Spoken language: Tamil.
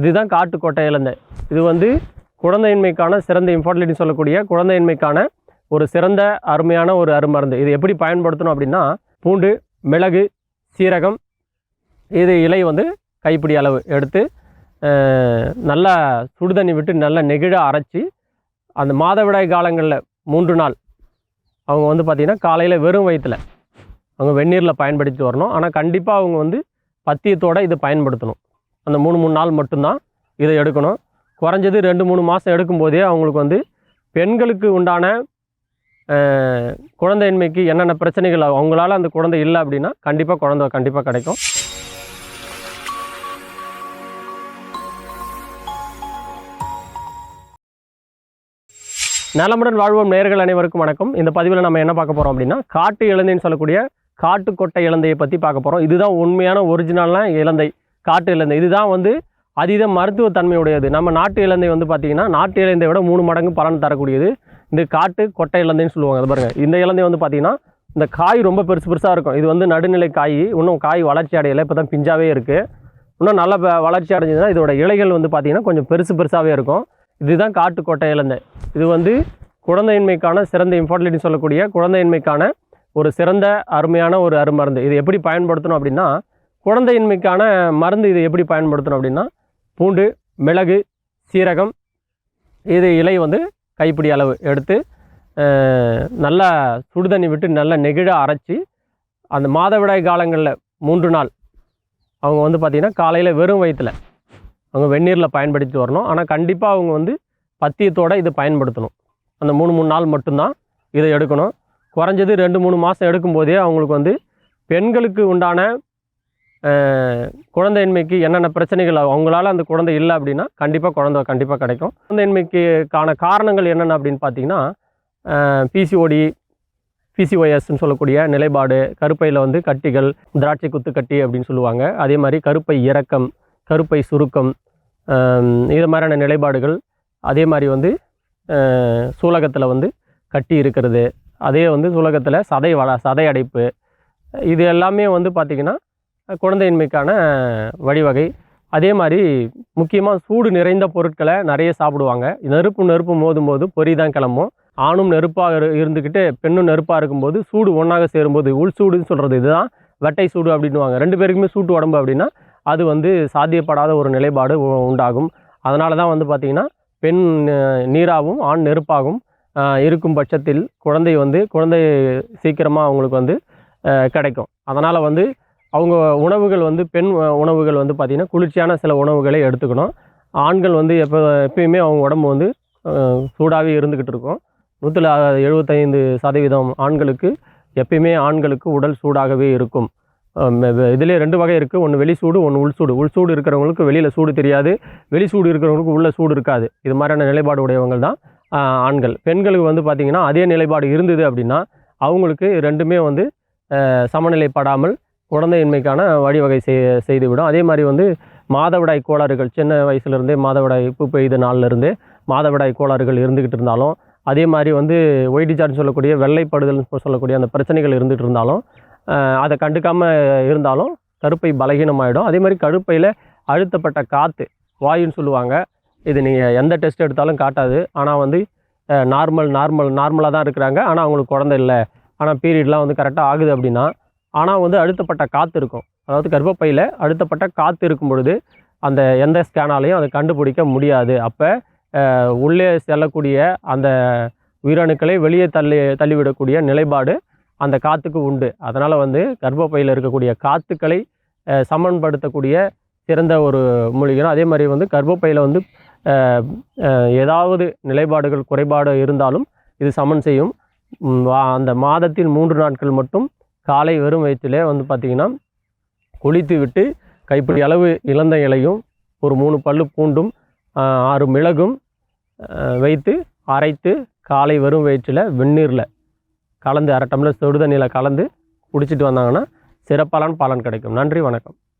இதுதான் காட்டுக்கோட்டை இலந்தை இது வந்து குழந்தையின்மைக்கான சிறந்த இம்பார்ட்டன்ட்னு சொல்லக்கூடிய குழந்தையின்மைக்கான ஒரு சிறந்த அருமையான ஒரு அருமருந்து. இது எப்படி பயன்படுத்தணும் அப்படின்னா பூண்டு மிளகு சீரகம் இது இலை வந்து கைப்பிடி அளவு எடுத்து நல்லா சுடுதண்ணி விட்டு நல்லா நெகிழ அரைச்சி அந்த மாதவிடாய் காலங்களில் மூன்று நாள் அவங்க வந்து பார்த்திங்கன்னா காலையில் வெறும் வயிற்றில் அவங்க வெந்நீரில் பயன்படுத்தி வரணும். ஆனால் கண்டிப்பாக அவங்க வந்து பத்தியத்தோடு இது பயன்படுத்தணும். அந்த மூணு மூணு நாள் மட்டும்தான் இதை எடுக்கணும். குறைஞ்சது ரெண்டு மூணு மாதம் எடுக்கும்போதே அவங்களுக்கு வந்து பெண்களுக்கு உண்டான குழந்தையின்மைக்கு என்னென்ன பிரச்சனைகள் அவங்களால அந்த குழந்தை இல்லை அப்படின்னா கண்டிப்பாக குழந்தை கண்டிப்பாக கிடைக்கும். நலமுடன் வாழ்வோம் நேர்கள் அனைவருக்கும் வணக்கம். இந்த பதிவில் நம்ம என்ன பார்க்க போகிறோம் அப்படின்னா காட்டு இலந்தைன்னு சொல்லக்கூடிய காட்டு கொட்டை இலந்தையை பற்றி பார்க்க போகிறோம் இதுதான் உண்மையான ஒரிஜினலான இலந்தை. காட்டு இலந்தை. இதுதான் வந்து அதீத மருத்துவ தன்மையுடையது நம்ம நாட்டு இலந்தை வந்து பார்த்திங்கன்னா நாட்டு இலந்தை விட மூணு மடங்கு பலன் தரக்கூடியது. இந்த காட்டு கொட்டை இலந்தைன்னு சொல்லுவாங்க அது பாருங்கள் இந்த இலந்தை வந்து பார்த்திங்கன்னா இந்த காய் ரொம்ப பெருசு பெருசாக இருக்கும். இது வந்து நடுநிலை காய் இன்னும் காய் வளர்ச்சி அடையலை இப்போ தான் பிஞ்சாவே இருக்குது இன்னும் நல்ல வளர்ச்சி அடைஞ்சதுன்னா இதோட இலைகள் வந்து பார்த்திங்கன்னா கொஞ்சம் பெருசு பெருசாகவே இருக்கும். இதுதான் காட்டு கொட்டை இலந்தை. இது வந்து குழந்தையின்மைக்கான சிறந்த இம்பார்ட்டன்ட்னு சொல்லக்கூடிய குழந்தையின்மைக்கான ஒரு சிறந்த அருமையான ஒரு அருமருந்து. இது எப்படி பயன்படுத்தணும் அப்படின்னா குழந்தையின்மைக்கான மருந்து இது எப்படி பயன்படுத்தணும் அப்படின்னா பூண்டு மிளகு சீரகம் இது இலை வந்து கைப்பிடி அளவு எடுத்து நல்லா சுடுதண்ணி விட்டு நல்லா நெகிழ அரைச்சி அந்த மாதவிடாய் காலங்களில் மூன்று நாள் அவங்க வந்து பார்த்திங்கன்னா காலையில் வெறும் வயிற்றில் அவங்க வெந்நீரில் பயன்படுத்தி வரணும். ஆனால் கண்டிப்பாக அவங்க வந்து பத்தியத்தோடு இதை பயன்படுத்தணும். அந்த மூணு மூணு நாள் மட்டும்தான் இதை எடுக்கணும். குறைஞ்சது ரெண்டு மூணு மாதம் எடுக்கும்போதே அவங்களுக்கு வந்து பெண்களுக்கு உண்டான குழந்தையின்மைக்கு என்னென்ன பிரச்சனைகள் அவங்களால அந்த குழந்தை இல்லை அப்படின்னா கண்டிப்பாக குழந்தை கண்டிப்பாக கிடைக்கும். குழந்தையின்மைக்கான காரணங்கள் என்னென்ன அப்படின்னு பார்த்தீங்கன்னா பிசிஓடி பிசிஓஎஸ்ன்னு சொல்லக்கூடிய நிலைப்பாடு கருப்பையில் வந்து கட்டிகள் திராட்சை குத்து கட்டி அப்படின்னு சொல்லுவாங்க. அதே மாதிரி கருப்பை இறக்கம் கருப்பை சுருக்கம் இது மாதிரியான நிலைப்பாடுகள். அதே மாதிரி வந்து சூலகத்தில் வந்து கட்டி இருக்கிறது. அதே வந்து சூலகத்தில் சதை வள சதை அடைப்பு. இது எல்லாமே வந்து பார்த்திங்கன்னா குழந்தையின்மைக்கான வழிவகை. அதே மாதிரி முக்கியமாக சூடு நிறைந்த பொருட்களை நிறைய சாப்பிடுவாங்க. நெருப்பு நெருப்பு மோதும் போது பொறி தான் கிளம்பும். ஆணும் நெருப்பாக இரு- இருந்துக்கிட்டு பெண்ணும் நெருப்பாக இருக்கும்போது சூடு ஒன்றாக சேரும்போது உள் சூடுன்னு சொல்கிறது இதுதான். வெட்டை சூடு அப்படின்னுவாங்க. ரெண்டு பேருக்குமே சூட்டு உடம்பு அப்படின்னா அது வந்து சாத்தியப்படாத ஒரு நிலைப்பாடு உண்டாகும். அதனால தான் வந்து பார்த்திங்கன்னா பெண் நீராகவும் ஆண் நெருப்பாகவும் இருக்கும் பட்சத்தில் குழந்தை வந்து குழந்தை சீக்கிரமாக அவங்களுக்கு வந்து கிடைக்கும். அதனால் வந்து அவங்க உணவுகள் வந்து பெண் உணவுகள் வந்து பார்த்திங்கன்னா குளிர்ச்சியான சில உணவுகளை எடுத்துக்கணும். ஆண்கள் வந்து எப்போ எப்பயுமே அவங்க உடம்பு வந்து சூடாகவே இருந்துக்கிட்டு இருக்கும். நூற்றில் எழுபத்தைந்து சதவீதம் ஆண்களுக்கு எப்பயுமே ஆண்களுக்கு உடல் சூடாகவே இருக்கும். இதிலே ரெண்டு வகை இருக்குது ஒன்று வெளி சூடு ஒன்று உள் சூடு. உள் சூடு இருக்கிறவங்களுக்கு வெளியில் சூடு தெரியாது. வெளி சூடு இருக்கிறவங்களுக்கு உள்ள சூடு இருக்காது. இது மாதிரியான நிலைப்பாடு உடையவங்க தான் ஆண்கள். பெண்களுக்கு வந்து பார்த்திங்கன்னா அதே நிலைப்பாடு இருந்தது அப்படின்னா அவங்களுக்கு ரெண்டுமே வந்து சமநிலைப்படாமல் குழந்தையின்மைக்கான வழிவகை செய் செய்துவிடும். அதே மாதிரி வந்து மாதவிடாய் கோளாறுகள் சின்ன வயசுலேருந்தே மாதவிடாய் இப்போ பெய்த நாள்லேருந்தே மாதவிடாய் கோளாறுகள் இருந்துக்கிட்டு இருந்தாலும் அதே மாதிரி வந்து ஒயிடிச்சார்ஜ் சொல்லக்கூடிய வெள்ளைப்படுதல் சொல்லக்கூடிய அந்த பிரச்சனைகள் இருந்துகிட்டு இருந்தாலும் அதை கண்டுக்காமல் இருந்தாலும் கருப்பை பலகீனமாகிடும் அதே மாதிரி கருப்பையில் அழுத்தப்பட்ட காற்று வாயுன்னு சொல்லுவாங்க. இது நீங்கள் எந்த டெஸ்ட் எடுத்தாலும் காட்டாது. ஆனால் வந்து நார்மல் நார்மல் நார்மலாக தான் இருக்கிறாங்க. ஆனால் அவங்களுக்கு குழந்தை இல்லை. ஆனால் பீரியட்லாம் வந்து கரெக்டாக ஆகுது அப்படின்னா ஆனால் வந்து அழுத்தப்பட்ட காற்று இருக்கும். அதாவது கர்ப்பப்பையில் அழுத்தப்பட்ட காற்று இருக்கும் பொழுது அந்த எந்த ஸ்கேனாலையும் அதை கண்டுபிடிக்க முடியாது. அப்போ உள்ளே செல்லக்கூடிய அந்த உயிரணுக்களை வெளியே தள்ளி தள்ளிவிடக்கூடிய நிலைப்பாடு அந்த காற்றுக்கு உண்டு. அதனால் வந்து கர்ப்பப்பையில் இருக்கக்கூடிய காற்றுக்களை சமன்படுத்தக்கூடிய சிறந்த ஒரு மூலிகை அதே மாதிரி வந்து கர்ப்பப்பையில் வந்து ஏதாவது நிலைப்பாடுகள் குறைபாடு இருந்தாலும் இது சமன் செய்யும். வா- அந்த மாதத்தில் மூன்று நாட்கள் மட்டும் காலை வெறும் வயிற்றிலே வந்து பார்த்திங்கன்னா குளித்து விட்டு கைப்பிடி அளவு இளந்த இலையும் ஒரு மூணு பல்லு பூண்டும் ஆறு மிளகும் வைத்து அரைத்து காலை வெறும் வயிற்றில் வெந்நீரில் கலந்து அரை டம்ளர் சுடு தண்ணியில் கலந்து குடிச்சிட்டு வந்தாங்கன்னா சிறப்பான பலன் கிடைக்கும். நன்றி வணக்கம்.